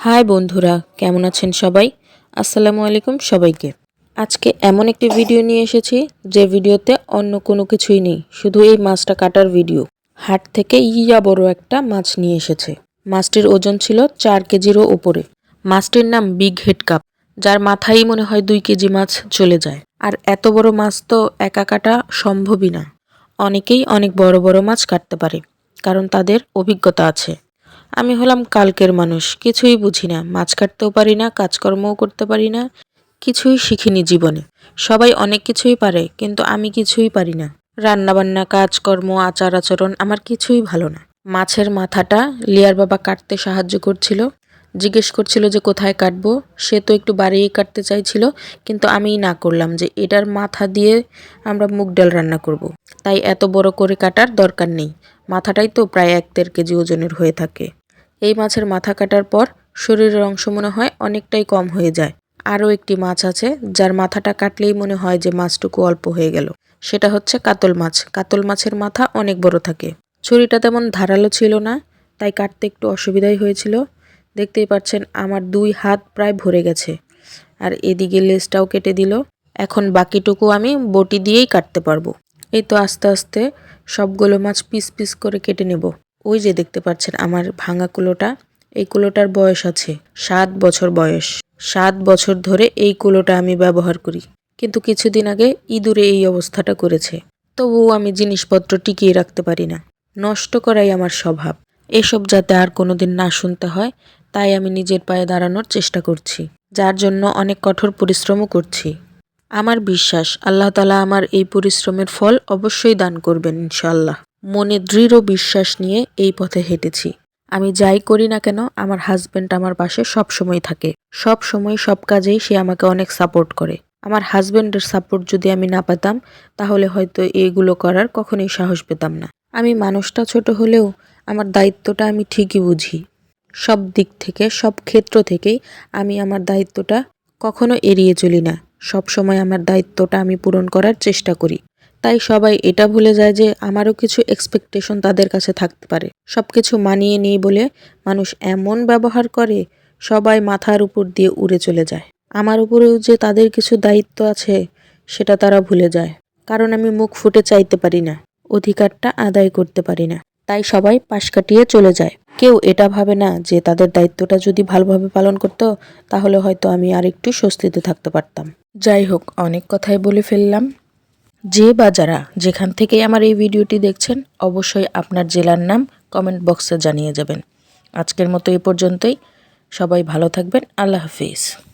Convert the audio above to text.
High বন্ধুরা, কেমন আছেন সবাই? আসসালামু আলাইকুম সবাইকে। আজকে এমন একটি ভিডিও নিয়ে এসেছি যে ভিডিওতে অন্য কোনো কিছুই নেই, শুধু এই মাছটা কাটার ভিডিও। হাট থেকে ইয়া বড় একটা মাছ নিয়ে এসেছে। মাছটির ওজন ছিল চার কেজিরও উপরে। মাছটির নাম বিগ হেড কাপ, যার মাথায় মনে হয় দুই কেজি মাছ চলে যায়। আর এত বড় মাছ তো একা কাটা সম্ভবই না। অনেকেই অনেক বড় বড় মাছ কাটতে পারে, কারণ তাদের অভিজ্ঞতা আছে। আমি হলাম কালকের মানুষ, কিছুই বুঝি না। মাছ কাটতেও পারি না, কাজকর্মও করতে পারি না, কিছুই শিখিনি জীবনে। সবাই অনেক কিছুই পারে, কিন্তু আমি কিছুই পারি না। রান্নাবান্না, কাজকর্ম, আচার আচরণ আমার কিছুই ভালো না। মাছের মাথাটা লিয়ার বাবা কাটতে সাহায্য করছিল। জিজ্ঞেস করছিল যে কোথায় কাটবো? সে তো একটু বাড়িয়ে কাটতে চাইছিল, কিন্তু আমিই না করলাম যে এটার মাথা দিয়ে আমরা মুগ ডাল রান্না করব। তাই এত বড় করে কাটার দরকার নেই। মাথাটাই তো প্রায় এক দেড় কেজি ওজনের হয়ে থাকে। এই মাছের মাথা কাটার পর শরীরের অংশ মনে হয় অনেকটাই কম হয়ে যায়। আরও একটি মাছ আছে, যার মাথাটা কাটলেই মনে হয় যে মাছটুকু অল্প হয়ে গেল। সেটা হচ্ছে কাতল মাছ। কাতল মাছের মাথা অনেক বড় থাকে। ছুরিটা তেমন ধারালো ছিল না, তাই কাটতে একটু অসুবিধাই হয়েছিল। দেখতেই পাচ্ছেন আমার দুই হাত প্রায় ভরে গেছে। আর এদিকে লেজটাও কেটে দিল। এখন বাকিটুকু আমি বটি দিয়েই কাটতে পারব। এই তো আস্তে আস্তে সবগুলো মাছ পিস পিস করে কেটে নেব। ওই যে দেখতে পাচ্ছেন আমার ভাঙা কুলোটা, এই কুলোটার বয়স আছে সাত বছর বয়স। সাত বছর ধরে এই কুলোটা আমি ব্যবহার করি। কিন্তু কিছুদিন আগে ইঁদুরে এই অবস্থাটা করেছে। তবুও আমি জিনিসপত্র টিকিয়ে রাখতে পারি না। নষ্ট করাই আমার স্বভাব। এসব যাতে আর কোনোদিন না শুনতে হয়, তাই আমি নিজের পায়ে দাঁড়ানোর চেষ্টা করছি। যার জন্য অনেক কঠোর পরিশ্রমও করছি। আমার বিশ্বাস, আল্লাহ তালা আমার এই পরিশ্রমের ফল অবশ্যই দান করবেন ইনশাল্লাহ মনে দৃঢ় বিশ্বাস নিয়ে এই পথে হেঁটেছি। আমি যাই করি না কেন, আমার হাজব্যান্ড আমার পাশে সব সময় থাকে। সব সময় সব কাজেই সে আমাকে অনেক সাপোর্ট করে। আমার হাজব্যান্ডের সাপোর্ট যদি আমি না পেতাম, তাহলে হয়তো এইগুলো করার কখনোই সাহস পেতাম না। আমি মানুষটা ছোট হলেও আমার দায়িত্বটা আমি ঠিকই বুঝি। সব দিক থেকে, সব ক্ষেত্র থেকেই আমি আমার দায়িত্বটা কখনো এড়িয়ে চলি না। সব সময় আমার দায়িত্বটা আমি পূরণ করার চেষ্টা করি। তাই সবাই এটা ভুলে যায় যে আমারও কিছু এক্সপেকটেশন তাদের কাছে থাকতে পারে। সব কিছু মানিয়ে নিই বলে মানুষ এমন ব্যবহার করে, সবাই মাথার উপর দিয়ে উড়ে চলে যায়। আমার উপরেও যে তাদের কিছু দায়িত্ব আছে, সেটা তারা ভুলে যায়। কারণ আমি মুখ ফুটে চাইতে পারি না, অধিকারটা আদায় করতে পারি না। তাই সবাই পাশ কাটিয়ে চলে যায়। কেউ এটা ভাবে না যে তাদের দায়িত্বটা যদি ভালোভাবে পালন করতো, তাহলে হয়তো আমি আর একটু স্বস্তিতে থাকতে পারতাম। যাই হোক, অনেক কথাই বলে ফেললাম। যে বা যারা যেখান থেকে আমার এই ভিডিওটি দেখছেন, অবশ্যই আপনার জেলার নাম কমেন্ট বক্সে জানিয়ে যাবেন। আজকের মতো এ পর্যন্তই। সবাই ভালো থাকবেন। আল্লাহ হাফিজ।